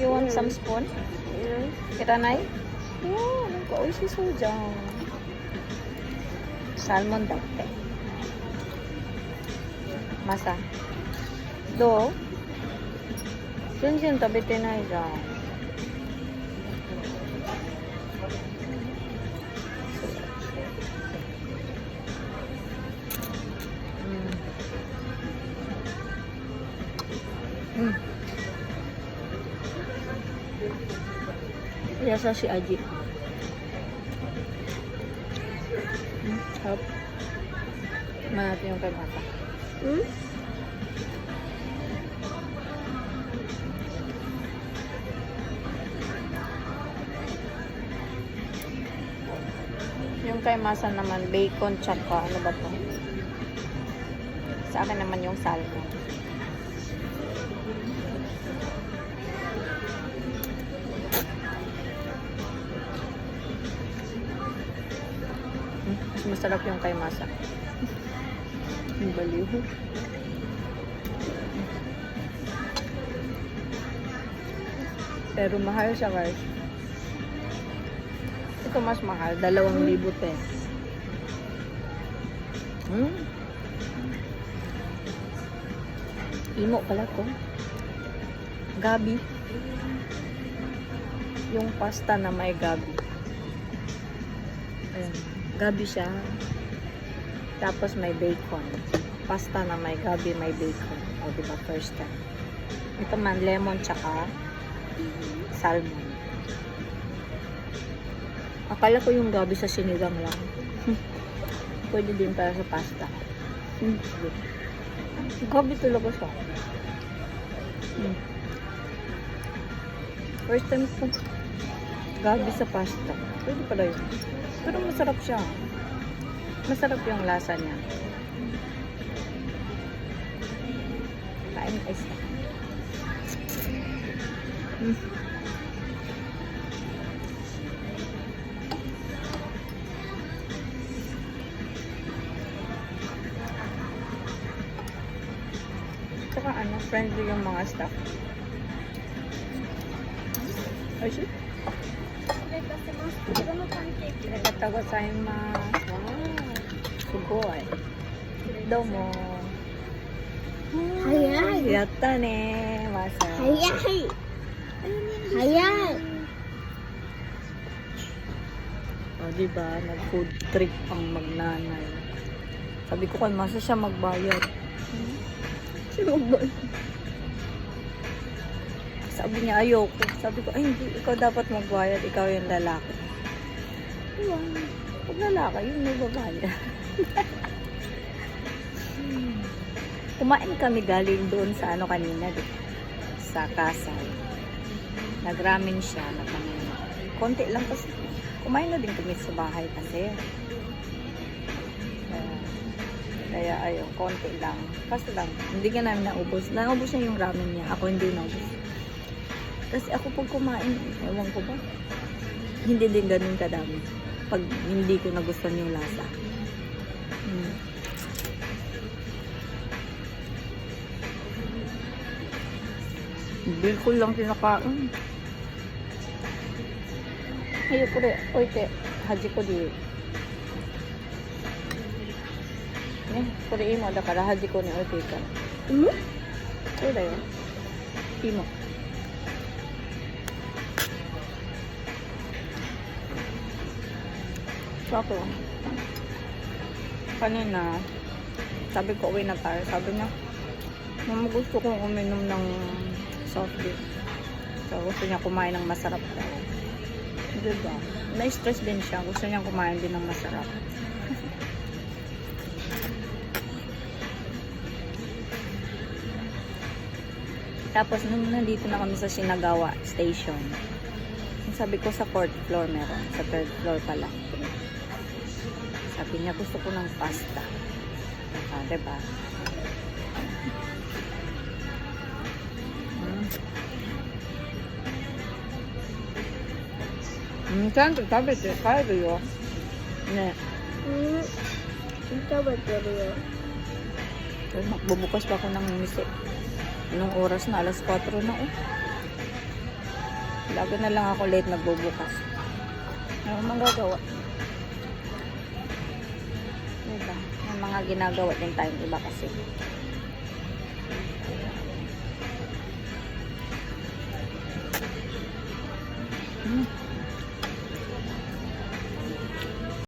You want some spoon? Kiranay? Oh, nagka oishi so jan. Salmon だって。マサ。どう全然食べてないじゃん。うん。 Yasa si Aji. Hmm, sarap. Tignan natin yung kay Mata. Hmm? Yung kay Masa naman, bacon, tsaka ano ba to? Sa akin naman yung salmon. Masarap yung kay Masa. Ang baliw. Pero mahal siya guys. Ito mas mahal. Dalawang libo te. Hmm. Imo pala to. Gabi. Yung pasta na may gabi. Ayan. Gabi siya. Tapos may bacon. Pasta na may gabi, may bacon. O, diba? First time. Ito man, lemon tsaka salmon. Akala ko yung gabi sa sinigang lang. Pwede din para sa pasta. Mm. Gabi talaga siya. Mm. First time ko gabi sa pasta. Pwede pala yun. Pero masarap siya. Masarap yung lasa niya. Kain ice. Mm. Tsaka ano, friendly yung mga staff. Ay, shit. 失礼いたします。こちらのパンケーキで Arigatou gozaimasu. Wow. Sugoi. Domo. 早い。やったねまさ。早い。早い。 O, di ba? Nag-food trip ang magnanay. Sabi ko kay Masa siya magbayad. Siya magbayad. Sabi niya, ayoko. Sabi ko, ay hindi, ikaw dapat magbayad. Ikaw yung lalaki. Diba? Pag lalaki, yun magbabayad. Kumain kami galing doon sa ano kanina, ba? Sa kasal. Nagramin siya na kami. Konti lang kasi. Kumain na din kami sa bahay kasi. Kaya, ayun, konti lang. Kasi lang, hindi ka namin naubos. Naubos niya yung ramen niya. Ako hindi naubos. Kasi ako pag kumain, ewan ko ba, hindi din ganun kadami. Pag hindi ko nagustuhan yung lasa. Hmm. Bill ko lang kinakain. Ayo, kore, oite, haji ko di. Ne, kore imo, da kara haji ko ni oite ikara. うんそうだよ。今。 So ako, kanina, sabi ko uwi na tayo. Sabi niya, mama gusto kong uminom ng soft drink. So gusto niya kumain ng masarap daw. Diba? Na-stress din siya. Gusto niya kumain din ng masarap. Tapos, nung nandito na kami sa Shinagawa Station, sabi ko sa fourth floor meron, sa third floor pala. Sabi niya, gusto ko ng pasta. Ah, diba? Mm. Mm, ちゃんと食べて帰るよ。ね。うん。食べてるよ。 Eh, Bubukas pa ako ng mise. Anong oras na? Alas 4 na oh. Bago na lang ako late nagbubukas. Ano magagawa? Diba? May mga ginagawa din tayong iba kasi.